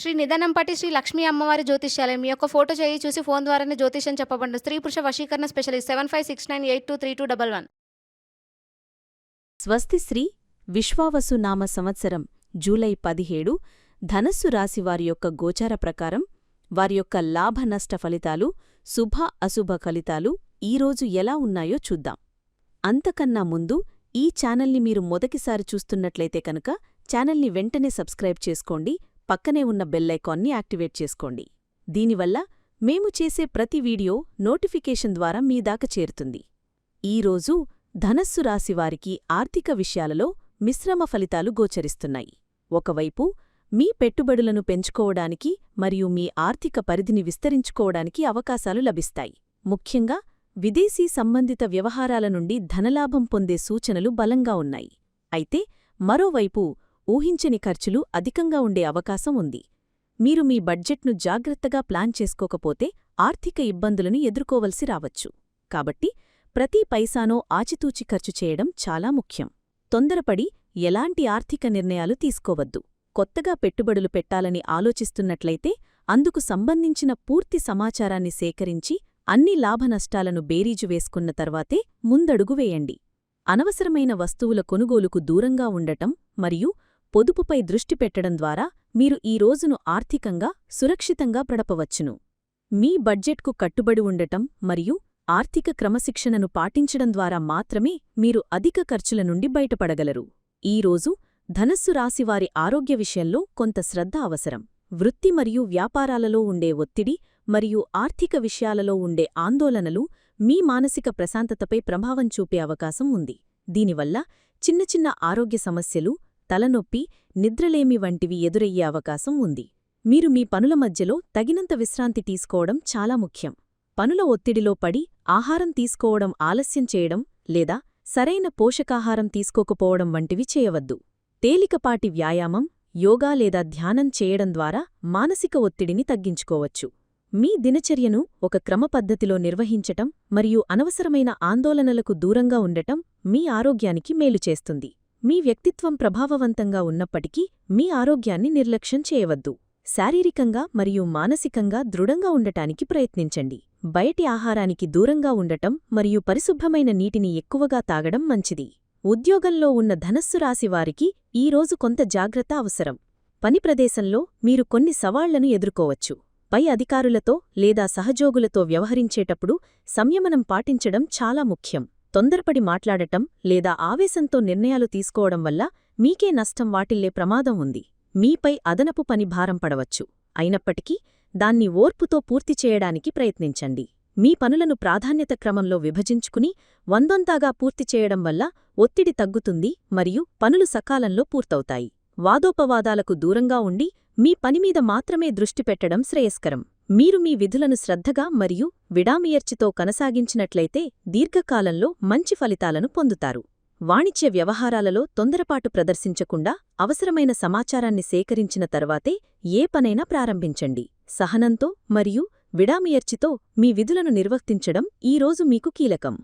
శ్రీ నిధనంపటి శ్రీ లక్ష్మీ అమ్మవారి జ్యోతిష్యాలయం. మీ యొక్క ఫోటో చేయి చూసి ఫోన్ ద్వారానే జ్యోతిష్యం చెప్పబడి స్త్రీ పురుష వశీకరణ specialist seven five six nine eight two three two double one. స్వస్తి శ్రీ విశ్వావసు నామ సంవత్సరం జూలై పదిహేడు. ధనస్సు రాశి వారి యొక్క గోచార ప్రకారం వారి యొక్క లాభ నష్ట ఫలితాలు శుభ అశుభ ఫలితాలు ఈరోజు ఎలా ఉన్నాయో చూద్దాం. అంతకన్నా ముందు ఈ ఛానల్ని మీరు మొదటిసారి చూస్తున్నట్లయితే కనుక ఛానల్ని వెంటనే సబ్స్క్రైబ్ చేసుకోండి. పక్కనే ఉన్న బెల్లైకాన్ని యాక్టివేట్ చేసుకోండి. దీనివల్ల మేము చేసే ప్రతి వీడియో నోటిఫికేషన్ ద్వారా మీ దాకా చేరుతుంది. ఈరోజు ధనస్సు రాశివారికి ఆర్థిక విషయాలలో మిశ్రమ ఫలితాలు గోచరిస్తున్నాయి. ఒకవైపు మీ పెట్టుబడులను పెంచుకోవడానికి మరియు మీ ఆర్థిక పరిధిని విస్తరించుకోవడానికి అవకాశాలు లభిస్తాయి. ముఖ్యంగా విదేశీ సంబంధిత వ్యవహారాల నుండి ధనలాభం పొందే సూచనలు బలంగా ఉన్నాయి. అయితే మరోవైపు ఊహించని ఖర్చులు అధికంగా ఉండే అవకాశం ఉంది. మీరు మీ బడ్జెట్ను జాగ్రత్తగా ప్లాన్ చేసుకోకపోతే ఆర్థిక ఇబ్బందులను ఎదుర్కోవలసి రావచ్చు. కాబట్టి ప్రతి పైసానో ఆచితూచి ఖర్చు చేయడం చాలా ముఖ్యం. తొందరపడి ఎలాంటి ఆర్థిక నిర్ణయాలు తీసుకోవద్దు. కొత్తగా పెట్టుబడులు పెట్టాలని ఆలోచిస్తున్నట్లయితే అందుకు సంబంధించిన పూర్తి సమాచారాన్ని సేకరించి అన్ని లాభనష్టాలను బేరీజు వేసుకున్న తర్వాతే ముందడుగు వేయండి. అనవసరమైన వస్తువుల కొనుగోలుకు దూరంగా ఉండటం మరియు పొదుపుపై దృష్టి పెట్టడం ద్వారా మీరు ఈ రోజును ఆర్థికంగా సురక్షితంగా గడపవచ్చును. మీ బడ్జెట్కు కట్టుబడి ఉండటం మరియు ఆర్థిక క్రమశిక్షణను పాటించడం ద్వారా మాత్రమే మీరు అధిక ఖర్చుల నుండి బయటపడగలరు. ఈరోజు ధనస్సు రాశివారి ఆరోగ్య విషయంలో కొంత శ్రద్ధ అవసరం. వృత్తి మరియు వ్యాపారాలలో ఉండే ఒత్తిడి మరియు ఆర్థిక విషయాలలో ఉండే ఆందోళనలు మీ మానసిక ప్రశాంతతపై ప్రభావం చూపే అవకాశం ఉంది. దీనివల్ల చిన్న చిన్న ఆరోగ్య సమస్యలు తలనొప్పి నిద్రలేమి వంటివి ఎదురయ్యే అవకాశం ఉంది. మీరు మీ పనుల మధ్యలో తగినంత విశ్రాంతి తీసుకోవడం చాలా ముఖ్యం. పనుల ఒత్తిడిలో పడి ఆహారం తీసుకోవడం ఆలస్యం చేయడం లేదా సరైన పోషకాహారం తీసుకోకపోవడం వంటివి చేయవద్దు. తేలికపాటి వ్యాయామం యోగా లేదా ధ్యానం చేయడం ద్వారా మానసిక ఒత్తిడిని తగ్గించుకోవచ్చు. మీ దినచర్యను ఒక క్రమపద్ధతిలో నిర్వహించటం మరియు అనవసరమైన ఆందోళనలకు దూరంగా ఉండటం మీ ఆరోగ్యానికి మేలు చేస్తుంది. మీ వ్యక్తిత్వం ప్రభావవంతంగా ఉన్నప్పటికీ మీ ఆరోగ్యాన్ని నిర్లక్ష్యం చేయవద్దు. శారీరకంగా మరియు మానసికంగా దృఢంగా ఉండటానికి ప్రయత్నించండి. బయటి ఆహారానికి దూరంగా ఉండటం మరియు పరిశుభ్రమైన నీటిని ఎక్కువగా తాగడం మంచిది. ఉద్యోగంలో ఉన్న ధనస్సు రాశివారికి ఈరోజు కొంత జాగ్రత్త అవసరం. పని ప్రదేశంలో మీరు కొన్ని సవాళ్ళను ఎదుర్కోవచ్చు. పై అధికారులతో లేదా సహజోగులతో వ్యవహరించేటప్పుడు సంయమనం పాటించడం చాలా ముఖ్యం. తొందరపడి మాట్లాడటం లేదా ఆవేశంతో నిర్ణయాలు తీసుకోవడం వల్ల మీకే నష్టం వాటిల్లే ప్రమాదం ఉంది. మీపై అదనపు పని భారం పడవచ్చు. అయినప్పటికీ దాన్ని ఓర్పుతో పూర్తి చేయడానికి ప్రయత్నించండి. మీ పనులను ప్రాధాన్యత క్రమంలో విభజించుకుని వందొంతాగా పూర్తి చేయడం వల్ల ఒత్తిడి తగ్గుతుంది మరియు పనులు సకాలంలో పూర్తవుతాయి. వాదోపవాదాలకు దూరంగా ఉండి మీ పనిమీద మాత్రమే దృష్టి పెట్టడం శ్రేయస్కరం. మీరు మీ విధులను శ్రద్ధగా మరియు విడామియర్చితో కొనసాగించినట్లయితే దీర్ఘకాలంలో మంచి ఫలితాలను పొందుతారు. వాణిజ్య వ్యవహారాలలో తొందరపాటు ప్రదర్శించకుండా అవసరమైన సమాచారాన్ని సేకరించిన తర్వాతే ఏ పనైనా ప్రారంభించండి. సహనంతో మరియు విడామియర్చితో మీ విధులను నిర్వర్తించడం ఈరోజు మీకు కీలకం.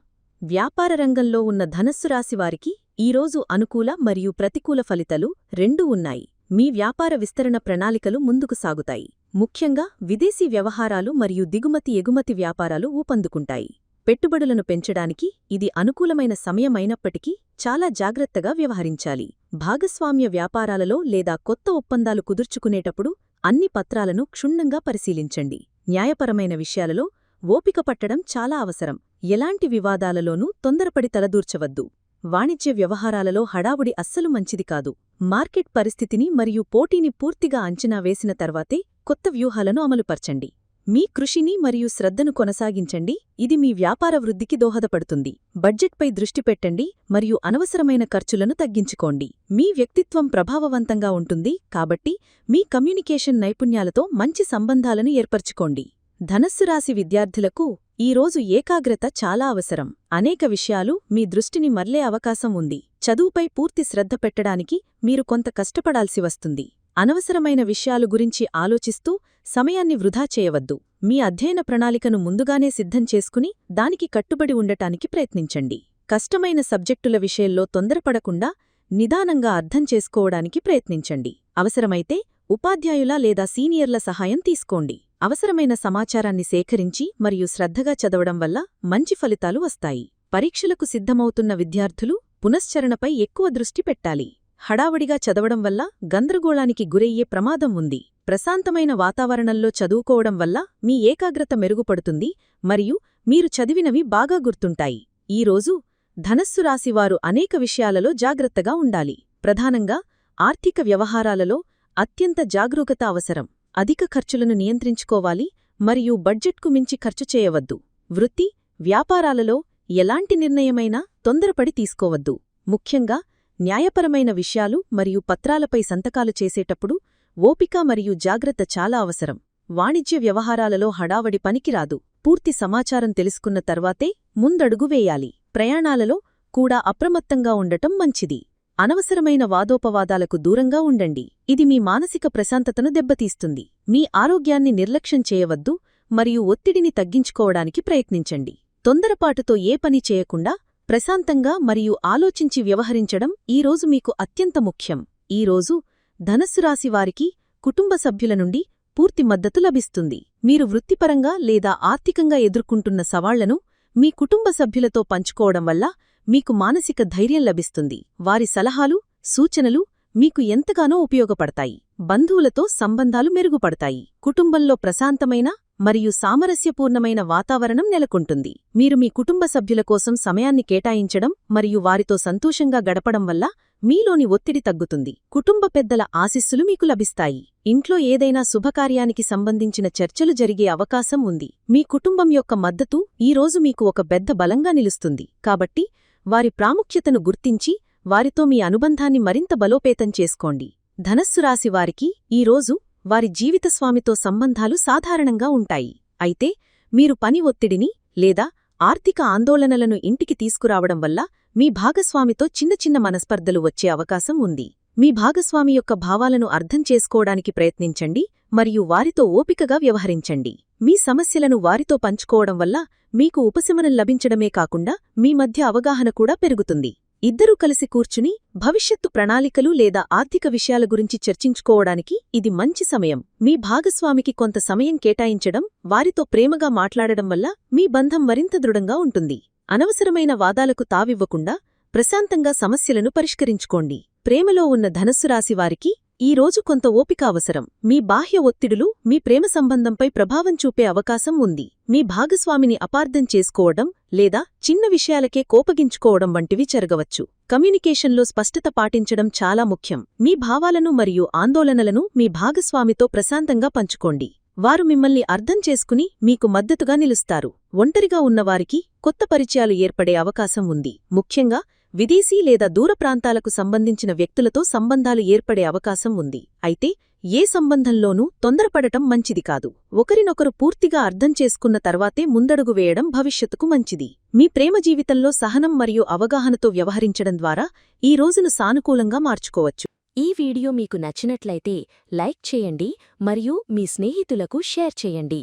వ్యాపార రంగంలో ఉన్న ధనస్సు రాశివారికి ఈరోజు అనుకూల మరియు ప్రతికూల ఫలితాలు రెండూ ఉన్నాయి. మీ వ్యాపార విస్తరణ ప్రణాళికలు ముందుకు సాగుతాయి. ముఖ్యంగా విదేశీ వ్యవహారాలు మరియు దిగుమతి ఎగుమతి వ్యాపారాలు ఊపందుకుంటాయి. పెట్టుబడులను పెంచడానికి ఇది అనుకూలమైన సమయమైనప్పటికీ చాలా జాగ్రత్తగా వ్యవహరించాలి. భాగస్వామ్య వ్యాపారాలలో లేదా కొత్త ఒప్పందాలు కుదుర్చుకునేటప్పుడు అన్ని పత్రాలను క్షుణ్ణంగా పరిశీలించండి. న్యాయపరమైన విషయాలలో ఓపిక పట్టడం చాలా అవసరం. ఎలాంటి వివాదాలలోనూ తొందరపడి తలదూర్చవద్దు. వాణిజ్య వ్యవహారాలలో హడావుడి అస్సలు మంచిది కాదు. మార్కెట్ పరిస్థితిని మరియు పోటీని పూర్తిగా అంచనా వేసిన తర్వాతే కొత్త వ్యూహాలను అమలుపర్చండి. మీ కృషిని మరియు శ్రద్ధను కొనసాగించండి. ఇది మీ వ్యాపార వృద్ధికి దోహదపడుతుంది. బడ్జెట్పై దృష్టి పెట్టండి మరియు అనవసరమైన ఖర్చులను తగ్గించుకోండి. మీ వ్యక్తిత్వం ప్రభావవంతంగా ఉంటుంది కాబట్టి మీ కమ్యూనికేషన్ నైపుణ్యాలతో మంచి సంబంధాలను ఏర్పరచుకోండి. ధనస్సు రాశి విద్యార్థులకు ఈరోజు ఏకాగ్రత చాలా అవసరం. అనేక విషయాలు మీ దృష్టిని మర్లే అవకాశం ఉంది. చదువుపై పూర్తి శ్రద్ధ పెట్టడానికి మీరు కొంత కష్టపడాల్సి వస్తుంది. అనవసరమైన విషయాలు గురించి ఆలోచిస్తూ సమయాన్ని వృధా చేయవద్దు. మీ అధ్యయన ప్రణాళికను ముందుగానే సిద్ధం చేసుకుని దానికి కట్టుబడి ఉండటానికి ప్రయత్నించండి. కష్టమైన సబ్జెక్టుల విషయంలో తొందరపడకుండా నిదానంగా అర్థం చేసుకోవడానికి ప్రయత్నించండి. అవసరమైతే ఉపాధ్యాయుల లేదా సీనియర్ల సహాయం తీసుకోండి. అవసరమైన సమాచారాన్ని సేకరించి మరియు శ్రద్ధగా చదవడం వల్ల మంచి ఫలితాలు వస్తాయి. పరీక్షలకు సిద్ధమవుతున్న విద్యార్థులు పునశ్చరణపై ఎక్కువ దృష్టి పెట్టాలి. హడావడిగా చదవడం వల్ల గందరగోళానికి గురయ్యే ప్రమాదం ఉంది. ప్రశాంతమైన వాతావరణంలో చదువుకోవడం వల్ల మీ ఏకాగ్రత మెరుగుపడుతుంది మరియు మీరు చదివినవి బాగా గుర్తుంటాయి. ఈరోజు ధనస్సు రాశివారు అనేక విషయాలలో జాగ్రత్తగా ఉండాలి. ప్రధానంగా ఆర్థిక వ్యవహారాలలో అత్యంత జాగరూకత అవసరం. అధిక ఖర్చులను నియంత్రించుకోవాలి మరియు బడ్జెట్కు మించి ఖర్చు చేయవద్దు. వృత్తి వ్యాపారాలలో ఎలాంటి నిర్ణయమైనా తొందరపడి తీసుకోవద్దు. ముఖ్యంగా న్యాయపరమైన విషయాలు మరియు పత్రాలపై సంతకాలు చేసేటప్పుడు ఓపిక మరియు జాగ్రత్త చాలా అవసరం. వాణిజ్య వ్యవహారాలలో హడావడి పనికిరాదు. పూర్తి సమాచారం తెలుసుకున్న తర్వాతే ముందడుగు వేయాలి. ప్రయాణాలలో కూడా అప్రమత్తంగా ఉండటం మంచిది. అనవసరమైన వాదోపవాదాలకు దూరంగా ఉండండి. ఇది మీ మానసిక ప్రశాంతతను దెబ్బతీస్తుంది. మీ ఆరోగ్యాన్ని నిర్లక్ష్యం చేయవద్దు మరియు ఒత్తిడిని తగ్గించుకోవడానికి ప్రయత్నించండి. తొందరపాటుతో ఏ పని చేయకుండా ప్రశాంతంగా మరియు ఆలోచించి వ్యవహరించడం ఈరోజు మీకు అత్యంత ముఖ్యం. ఈరోజు ధనస్సు రాశి వారికి కుటుంబ సభ్యుల నుండి పూర్తి మద్దతు లభిస్తుంది. మీరు వృత్తిపరంగా లేదా ఆర్థికంగా ఎదుర్కొంటున్న సవాళ్ళను మీ కుటుంబ సభ్యులతో పంచుకోవడం వల్ల మీకు మానసిక ధైర్యం లభిస్తుంది. వారి సలహాలు సూచనలు మీకు ఎంతగానో ఉపయోగపడతాయి. బంధువులతో సంబంధాలు మెరుగుపడతాయి. కుటుంబంలో ప్రశాంతమైన మరియు సామరస్యపూర్ణమైన వాతావరణం నెలకొంటుంది. మీరు మీ కుటుంబ సభ్యుల కోసం సమయాన్ని కేటాయించడం మరియు వారితో సంతోషంగా గడపడం వల్ల మీలోని ఒత్తిడి తగ్గుతుంది. కుటుంబ పెద్దల ఆశిస్సులు మీకు లభిస్తాయి. ఇంట్లో ఏదైనా శుభకార్యానికి సంబంధించిన చర్చలు జరిగే అవకాశం ఉంది. మీ కుటుంబం యొక్క మద్దతు ఈరోజు మీకు ఒక పెద్ద బలంగా నిలుస్తుంది. కాబట్టి వారి ప్రాముఖ్యతను గుర్తించి వారితో మీ అనుబంధాన్ని మరింత బలోపేతం చేసుకోండి. ధనస్సు రాశి వారికి ఈరోజు వారి జీవితస్వామితో సంబంధాలు సాధారణంగా ఉంటాయి. అయితే మీరు పని ఒత్తిడిని లేదా ఆర్థిక ఆందోళనలను ఇంటికి తీసుకురావడం వల్ల మీ భాగస్వామితో చిన్న చిన్న మనస్పర్ధలు వచ్చే అవకాశం ఉంది. మీ భాగస్వామి యొక్క భావాలను అర్థం చేసుకోవడానికి ప్రయత్నించండి మరియు వారితో ఓపికగా వ్యవహరించండి. మీ సమస్యలను వారితో పంచుకోవడం వల్ల మీకు ఉపశమనం లభించడమే కాకుండా మీ మధ్య అవగాహన కూడా పెరుగుతుంది. ఇద్దరూ కలిసి కూర్చుని భవిష్యత్తు ప్రణాళికలు లేదా ఆర్థిక విషయాల గురించి చర్చించుకోవడానికి ఇది మంచి సమయం. మీ భాగస్వామికి కొంత సమయం కేటాయించడం వారితో ప్రేమగా మాట్లాడడం వల్ల మీ బంధం మరింత దృఢంగా ఉంటుంది. అనవసరమైన వాదాలకు తావివ్వకుండా ప్రశాంతంగా సమస్యలను పరిష్కరించుకోండి. ప్రేమలో ఉన్న ధనస్సు రాశి వారికి ఈరోజు కొంత ఓపిక అవసరం. మీ బాహ్య ఒత్తిడులు మీ ప్రేమ సంబంధంపై ప్రభావం చూపే అవకాశం ఉంది. మీ భాగస్వామిని అపార్థం చేసుకోవడం లేదా చిన్న విషయాలకే కోపగించుకోవడం వంటివి జరగవచ్చు. కమ్యూనికేషన్లో స్పష్టత పాటించడం చాలా ముఖ్యం. మీ భావాలను మరియు ఆందోళనలను మీ భాగస్వామితో ప్రశాంతంగా పంచుకోండి. వారు మిమ్మల్ని అర్థం చేసుకుని మీకు మద్దతుగా నిలుస్తారు. ఒంటరిగా ఉన్నవారికి కొత్త పరిచయాలు ఏర్పడే అవకాశం ఉంది. ముఖ్యంగా విదేశీ లేదా దూర ప్రాంతాలకు సంబంధించిన వ్యక్తులతో సంబంధాలు ఏర్పడే అవకాశం ఉంది. అయితే ఏ సంబంధంలోనూ తొందరపడటం మంచిది కాదు. ఒకరినొకరు పూర్తిగా అర్థం చేసుకున్న తర్వాతే ముందడుగు వేయడం భవిష్యత్తుకు మంచిది. మీ ప్రేమ జీవితంలో సహనం మరియు అవగాహనతో వ్యవహరించడం ద్వారా ఈ రోజును సానుకూలంగా మార్చుకోవచ్చు. ఈ వీడియో మీకు నచ్చినట్లయితే లైక్ చేయండి మరియు మీ స్నేహితులకు షేర్ చేయండి.